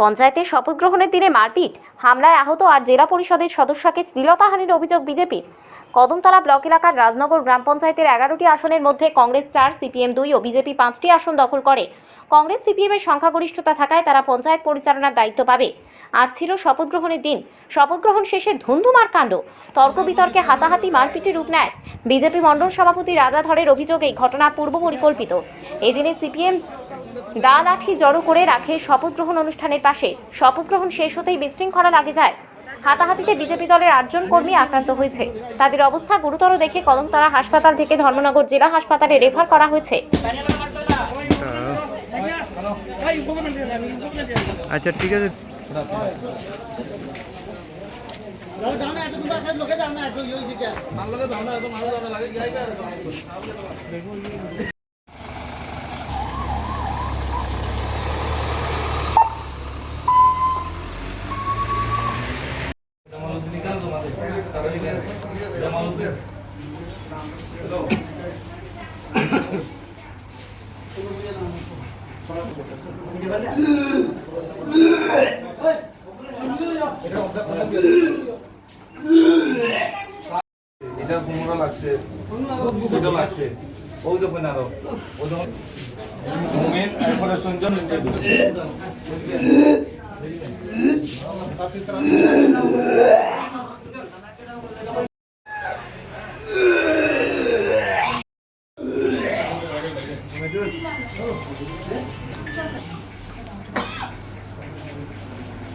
পঞ্চায়েতে শপথ গ্রহণের দিনে মারপিট, হামলায় আহত আর জেলা পরিষদের সদস্যকে শ্লীলতাহানির অভিযোগ বিজেপির। কদমতলা ব্লক এলাকার রাজনগর গ্রাম পঞ্চায়েতের এগারোটি আসনের মধ্যে কংগ্রেস চার, সিপিএম দুই ও বিজেপি পাঁচটি আসন দখল করে। কংগ্রেস, সিপিএমের সংখ্যাগরিষ্ঠতা থাকায় তারা পঞ্চায়েত পরিচালনার দায়িত্ব পাবে। আজ ছিল শপথ গ্রহণের দিন। শপথ গ্রহণ শেষে ধুন্ধুমার কাণ্ড। তর্ক বিতর্কে হাতাহাতি মারপিটে রূপ নেয়। বিজেপি মণ্ডল সভাপতি রাজা ধরের অভিযোগ এই ঘটনা পূর্ব পরিকল্পিত এদিনে সিপিএম দা লাঠি জড়ো করে রাখে শপথ গ্রহণ অনুষ্ঠানের পাশে। শপথ গ্রহণ শেষ হতেই বিশৃঙ্খলা লাগে যায়। হাতাহাতিতে বিজেপি দলের আটজন কর্মী আক্রান্ত হয়েছে। তাদের অবস্থা গুরুতর দেখে কদমতলা হাসপাতাল থেকে ধর্মনগর জেলা হাসপাতালে রেফার করা হয়েছে। আচ্ছা ঠিক আছে। এটা পনেরো লাগছে লাগছে ওই দেখুন আরও ও যখন মেন অপারেশন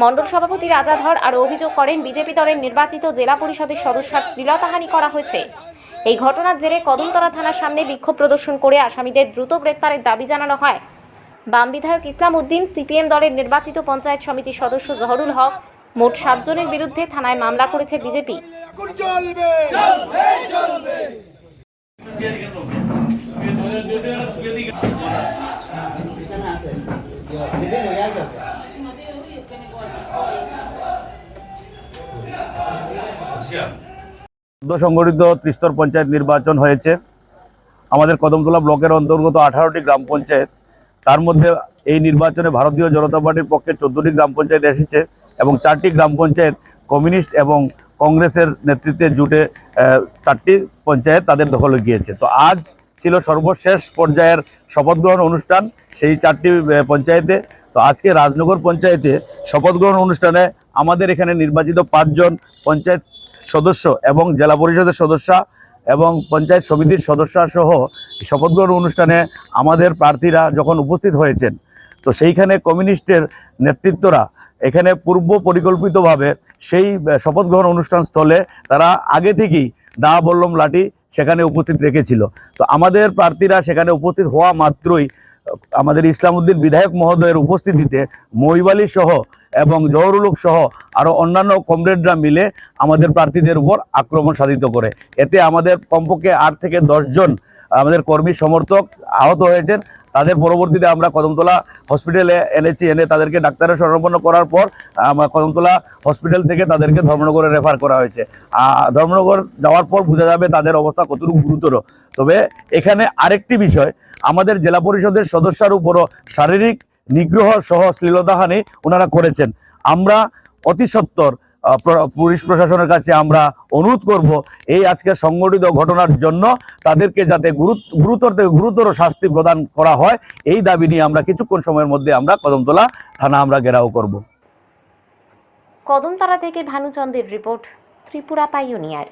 মণ্ডল সভাপতি রাজা ধর আরও অভিযোগ করেন বিজেপি দলের নির্বাচিত জেলা পরিষদের সদস্যার শ্লীলতাহানি করা হয়েছে। এই ঘটনার জেরে কদমতলা থানার সামনে বিক্ষোভ প্রদর্শন করে আসামিদের দ্রুত গ্রেপ্তারের দাবি জানানো হয়। বাম বিধায়ক ইসলাম উদ্দিন, সিপিএম দলের নির্বাচিত পঞ্চায়েত সমিতির সদস্য জহরুল হক, মোট সাতজনের বিরুদ্ধে থানায় মামলা করেছে বিজেপি। সংগঠিত ত্রিস্তর পঞ্চায়েত নির্বাচন হয়েছে। আমাদের কদমতলা ব্লকের অন্তর্গত আঠারোটি গ্রাম পঞ্চায়েত। তার মধ্যে এই নির্বাচনে ভারতীয় জনতা পার্টির পক্ষে চোদ্দটি গ্রাম পঞ্চায়েত এসেছে এবং চারটি গ্রাম পঞ্চায়েত কমিউনিস্ট এবং কংগ্রেসের নেতৃত্বে জুটে চারটি পঞ্চায়েত তাদের দখলে গিয়েছে। তো আজ ছিল সর্বশেষ পর্যায়ের শপথ গ্রহণ অনুষ্ঠান সেই চারটি পঞ্চায়েতে। তো আজকে রাজনগর পঞ্চায়েতে শপথ গ্রহণ অনুষ্ঠানে আমাদের এখানে নির্বাচিত পাঁচজন পঞ্চায়েত সদস্য এবং জেলা পরিষদের সদস্য এবং পঞ্চায়েত সমিতির সদস্য সহ শপথ গ্রহণ অনুষ্ঠানে আমাদের প্রার্থীরা যখন উপস্থিত হয়েছেন, তো সেইখানে কমিউনিস্টের নেতৃত্বরা এখানে পূর্ব পরিকল্পিতভাবে সেই শপথ গ্রহণ অনুষ্ঠান স্থলে তারা আগে থেকেই দা বল্লম লাঠি সেখানে উপস্থিত রেখেছিল। তো আমাদের প্রার্থীরা সেখানে উপস্থিত হওয়া মাত্রই আমাদের ইসলামউদ্দিন বিধায়ক মহোদয়ের উপস্থিতিতে মহিবালি সহ এবং জহরুলক সহ আরও অন্যান্য কমরেডরা মিলে আমাদের প্রার্থীদের উপর আক্রমণ সাধিত করে। এতে আমাদের কমপক্ষে আট থেকে দশজন আমাদের কর্মী সমর্থক আহত হয়েছেন। তাদের পরবর্তীতে আমরা কদমতলা হসপিটালে এনেছি, এনে তাদেরকে ডাক্তারের শরণাপন্ন করার পর, আমরা কদমতলা হসপিটাল থেকে তাদেরকে ধর্মনগরে রেফার করা হয়েছে। ধর্মনগর যাওয়ার পর বোঝা যাবে তাদের অবস্থা কতটুকু গুরুতর। তবে এখানে আরেকটি বিষয়, আমাদের জেলা পরিষদের সদস্যার উপরও শারীরিক নিগ্রহ সহ শ্লীলতাহানি ওনারা করেছেন। আমরা অতি সত্বর আহ, পুলিশ প্রশাসনের কাছে আমরা অনুরোধ করব এই আজকে সংগঠিত ঘটনার জন্য তাদেরকে যাতে গুরুতর থেকে গুরুতর শাস্তি প্রদান করা হয় এই দাবি নিয়ে আমরা কিছুক্ষণ সময়ের মধ্যে আমরা কদমতলা থানা আমরা ঘেরাও করব। কদমতলা থেকে ভানুচন্দ্রের রিপোর্ট ত্রিপুরা পাইওনিয়ার।